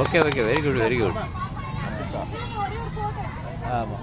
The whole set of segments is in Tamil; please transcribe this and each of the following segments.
Okay okay very good very good ஆமாம்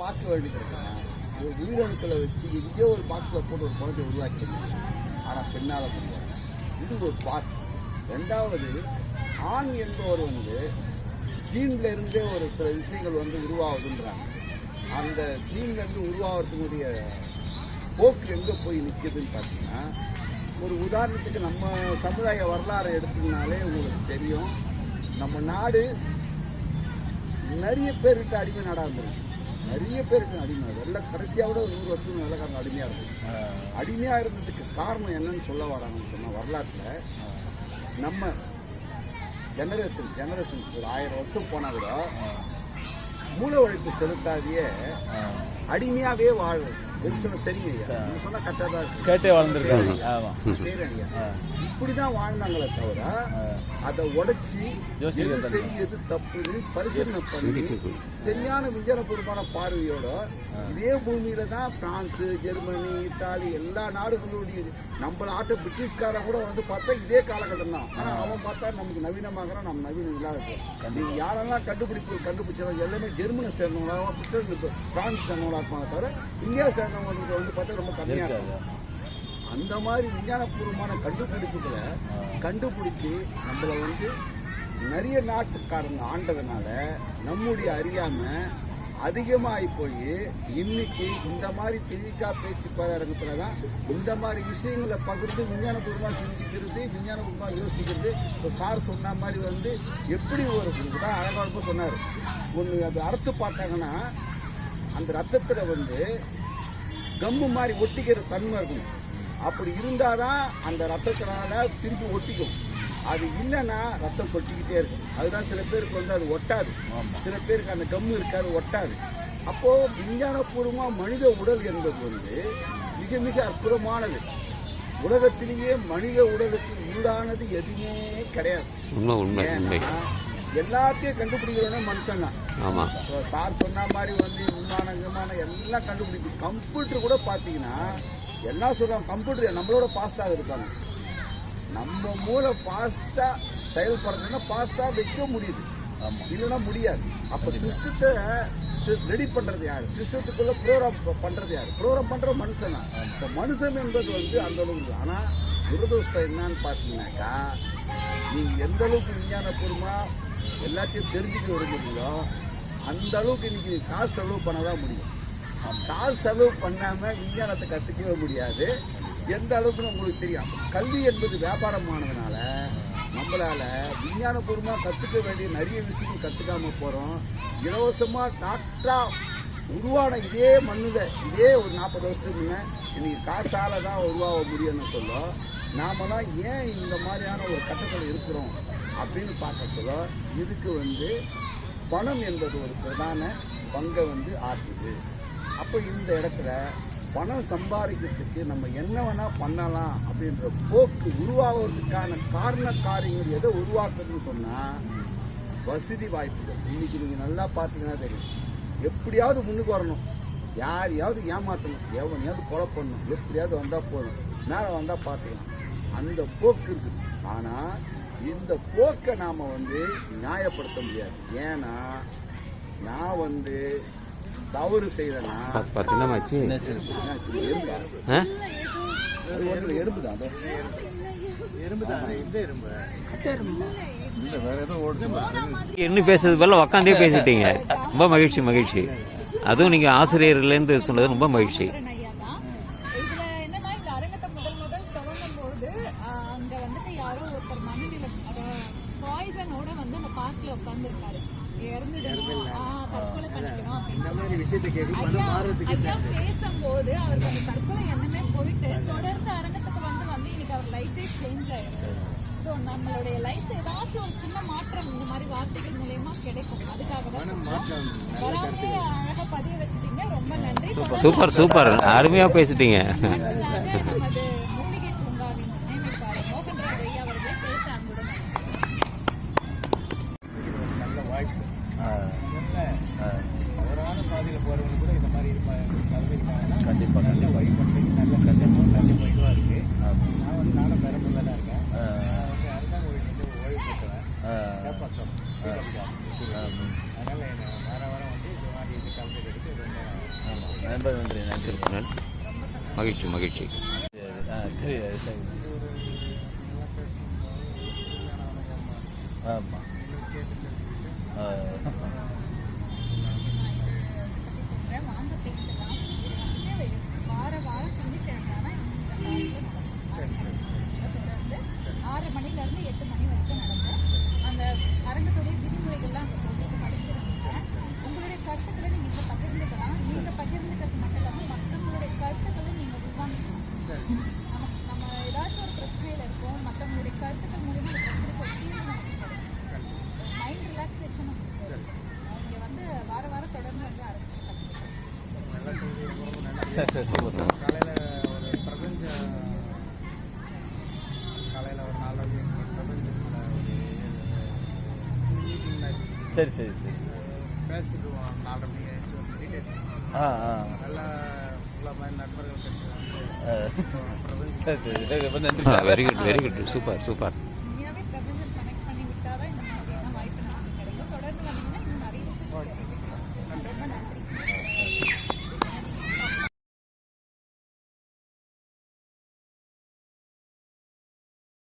பார்க்க வேண்டியது ஒரு உயிரணுக்களை வச்சு எங்கேயோ ஒரு பாக்ஸில் போட்டு ஒரு குழந்தைய உருவாக்கி ஆனால் பெண்ணால் முடியாது. இது ஒரு பார்ட் ரெண்டாவது ஆண் என்பவர் வந்து ஜீன்ல இருந்தே ஒரு சில விஷயங்கள் வந்து உருவாகுதுன்றாங்க. அந்த ஜீன்ல இருந்து உருவாகிறதுக்குரிய போக்கு எங்கே போய் நிற்குதுன்னு பார்த்தீங்கன்னா ஒரு உதாரணத்துக்கு நம்ம சமுதாய வரலாறை எடுத்தீங்கனாலே உங்களுக்கு தெரியும். நம்ம நாடு நிறைய பேருக்கு அடிமை நாடாக இருந்திருக்கு. நிறைய பேருக்கு அடிமை. எல்லாம் கடைசியாக ஒரு நூறு வருஷத்துக்கு வெள்ளக்காரங்க அடிமையாக இருந்தது அடிமையாக இருந்ததுக்கு காரணம் என்னன்னு சொல்ல வராங்கன்னு சொன்னால் வரலாற்றில் நம்ம ஜெனரேஷன் ஜெனரேஷன் ஒரு ஆயிரம் வருஷம் போனால் கூட மூல உழைப்பு செலுத்தாதையே அடிமையாவே வாழும் ஒரு சில தெரியும் ஐயா. நீங்க சொன்னா கரெக்டாக தான் இருக்கு. கேட்டே வளர்ந்துருக்காங்க ஆமாம் சரிங்க இப்படிதான் வாழ்ந்தாங்களே தவிர அதை உடைச்சி எது. சரி எது தப்புன்னு பரிசீலனை பண்ணி சரியான விஞ்ஞானபூர்வமான பார்வையோட இதே பூமியில தான் பிரான்ஸ் ஜெர்மனி இத்தாலி எல்லா நாடுகளுடைய நம்ம நாட்டு பிரிட்டிஷ்காரன் கூட வந்து பார்த்தா இதே காலகட்டம் தான் ஆனா அவன் பார்த்தா நமக்கு நவீனமாகறான் நம்ம நவீனம் இல்லாத நீங்க யாரெல்லாம் கண்டுபிடிப்பு கண்டுபிடிச்சவங்க எல்லாமே ஜெர்மனை சேர்ந்தவங்களா பிரிட்டன் பிரான்ஸ் சேர்ந்தவங்களா இருப்பாங்க தவிர இந்தியா சேர்ந்தவங்களுக்கு வந்து பார்த்தா ரொம்ப கம்மியா இருக்கும். அந்த மாதிரி விஞ்ஞானபூர்வமான கண்டுபிடிப்புகளை கண்டுபிடிச்சி நம்மளை வந்து நிறைய நாட்டுக்காரங்க ஆண்டதுனால நம்முடைய அறியாம அதிகமாகி போய் இன்னைக்கு இந்த மாதிரி திமுக பேச்சு பரங்கத்துல தான் இந்த மாதிரி விஷயங்களை பகிர்ந்து விஞ்ஞானபூர்வமாக சிந்திக்கிறது விஞ்ஞானபூர்வமாக யோசிக்கிறது. இப்போ சார் சொன்ன மாதிரி வந்து எப்படி ஒரு தான் அழகாக சொன்னார். ஒன்று அது அறுத்து பார்த்தாங்கன்னா அந்த ரத்தத்தில் வந்து கம்மு மாதிரி ஒட்டிக்கிற தன்மை இருக்கும். அப்படி இருந்தாதான் அந்த ரத்தத்தினால திருப்பி ஒட்டிக்கும். அது இல்லைன்னா ரத்தம் கொட்டிக்கிட்டே இருக்கும். அதுதான் சில பேருக்கு வந்து அது ஒட்டாது. சில பேருக்கு அந்த கம்மு இருக்காது ஒட்டாது. அப்போ விஞ்ஞானபூர்வமா மனித உடல் என்பது வந்து மிக மிக அற்புதமானது. உலகத்திலேயே மனித உடலுக்கு ஈடானது எதுவுமே கிடையாது. எல்லாத்தையும் கண்டுபிடிக்கிறவனே மனுஷன் தான். சார் சொன்ன மாதிரி வந்து விமானம் விமானம் எல்லாம் கண்டுபிடிப்பு கம்ப்யூட்டர் கூட பார்த்தீங்கன்னா எல்லாம் சொல்றாங்க கம்ப்யூட்டர் நம்மளோட ஃபாஸ்ட்டாக இருக்காங்க. நம்ம மூளை ஃபாஸ்ட்டாக செயல்படுறதுன்னா ஃபாஸ்ட்டாக வைக்க முடியுது. இல்லைன்னா முடியாது. அப்போ சிஸ்டத்தை ரெடி பண்ணுறது யார்? சிஸ்டத்துக்குள்ள ப்ரோக்ராம் பண்ணுறது யார்? ப்ரோக்ராம் பண்ணுற மனுஷன். இப்போ மனுஷன் என்பது வந்து அந்த அளவுக்கு ஆனால் துரதிருஷ்டம் என்னன்னு பார்த்தீங்கன்னாக்கா நீங்கள் எந்த அளவுக்கு விஞ்ஞானபூர்வமாக எல்லாத்தையும் தெரிஞ்சுக்க விரும்புறீங்களோ அந்த அளவுக்கு இன்னைக்கு நீங்க காசு செலவு பண்ண தான் முடியும் காசு செலவு பண்ணாம விஞ்ஞானத்தை கற்றுக்கவே முடியாது. எந்த அளவுக்கு உங்களுக்கு தெரியும். கல்வி என்பது வியாபாரமானதுனால நம்மளால விஞ்ஞானபூர்வமாக கற்றுக்க வேண்டிய நிறைய விஷயங்கள் கற்றுக்காம போகிறோம் இலவசமாக டாக்டராக உருவான இதே மண்ணில் இதே ஒரு நாற்பது வருஷத்துக்கு முன்ன காசால் தான் உருவாக முடியும்னு சொல்ல நாம் தான் ஏன் இந்த மாதிரியான ஒரு கட்டத்தில் இருக்கிறோம் அப்படின்னு பார்க்கறதுல இதுக்கு வந்து பணம் என்பது ஒரு பிரதான பங்கை வந்து ஆற்றுது அப்போ இந்த இடத்துல பணம் சம்பாதிக்கிறதுக்கு நம்ம என்ன வேணால் பண்ணலாம் அப்படின்ற போக்கு உருவாகிறதுக்கான காரண காரியங்கள் எதை உருவாக்குதுன்னு சொன்னால் வசதி வாய்ப்புகள். இன்னைக்கு நீங்கள் நல்லா பார்த்தீங்கன்னா தெரியும். எப்படியாவது முன்னுக்கு வரணும். யாரையாவது ஏமாற்றணும் எவனையாவது கொலை பண்ணணும். எப்படியாவது வந்தால் போதும். மேலே வந்தால் பார்த்துக்கலாம். அந்த போக்கு இருக்குது ஆனால் இந்த போக்கை நாம் வந்து நியாயப்படுத்த முடியாது. ஏன்னா நான் வந்து தவறு என்னமாச்சு எறும்பா? தான் என்ன பேசுறது? பதில் உக்காந்தே பேசிட்டீங்க. ரொம்ப மகிழ்ச்சி மகிழ்ச்சி. அதுவும் நீங்கள் ஆசிரியர்லேருந்து சொன்னது ரொம்ப மகிழ்ச்சி. அங்க வந்துட்டு யாரோ ஒருத்தர் மனநிலை பாய்சனோட வந்து அந்த பார்க்ல உட்கார்ந்துருக்காரு ஆஹ், தற்கொலை பண்ணிக்கணும் அப்படின்னு. ஐயா ஐயா பேசும்போது அவருக்கு அந்த தற்கொலை எண்ணமே போயிட்டு தொடர்ந்து அரங்கத்துக்கு வந்து வந்து இன்னைக்கு அவர் லைஃபே சேஞ்ச் ஆயிருக்கு ஸோ நம்மளுடைய லைஃப் ஏதாச்சும் ஒரு சின்ன மாற்றம் இந்த மாதிரி வார்த்தைகள் மூலயமா கிடைக்கும். அதுக்காக தான். வராமே அழகா பதிய வச்சுட்டீங்க. ரொம்ப நன்றி. சூப்பர் சூப்பர் அருமையாக பேசிட்டீங்க அடுத்ததாக நமது மூலிகை பூங்காவின் நினைவுக்கார மோகன்ராஜ் ஐயா அவர்களை பேச அன்புடன் அழைக்கிறேன். நல்ல வாய்ப்பு தவறான பாதையில் போகிறவங்க கூட இந்த மாதிரி கலந்துக்கிட்டாங்கன்னா கண்டிப்பாக நல்ல வழிபட்டு நல்ல கல்யாணம் நல்ல வழிவாக இருக்கு நான் வந்து நானும் பெரம்பூர்ல தான் இருக்கேன் நான் வந்து அருகாமொழியிலேருந்து ஓய்வு பெற்றவன் சேப்பாக்கம் அதனால் என்னை வார வாரம் வந்து இந்த மாதிரி இது கலந்துக்கிறதுக்கு ரொம்ப நன்றி நன்றி நன்றி. மகிழ்ச்சி மகிழ்ச்சி ஆமாம் ஆறு மணில இருந்து எட்டு மணி வரைக்கும் நடக்கும் அந்த அரங்கத்துடைய விதிமுறைகள்லாம் அங்கே போட்டு படிச்சிருக்கீங்க உங்களுடைய கருத்துக்களை நீங்க இங்க பகிர்ந்துக்கலாம் நீங்க பகிர்ந்துக்கிறது மட்டும் இல்லாமல் மற்றவங்களுடைய கருத்துக்களை நீங்க உள்வாங்கிக்கலாம் நம்ம ஏதாச்சும் ஒரு பிரச்சனையில இருக்கோம் மற்றவங்களுடைய கருத்துக்கள் மூலியமா அந்த பிரச்சனைக்கு மைண்ட் ரிலாக்ஸேஷனும் இங்க வந்து வார வாரம் தொடர்ந்து வந்து சரி சரி. சூப்பர் காலையில் ஒரு பிரபஞ்ச காலையில் ஒரு நாலு பிரபஞ்சத்தோட ஒரு மீட்டிங் சரி சரி சரி. பேசிட்டு நாலரை மணி ஆயிடுச்சு. ஒரு மெடிடேஷன் நல்லா very good very good super super.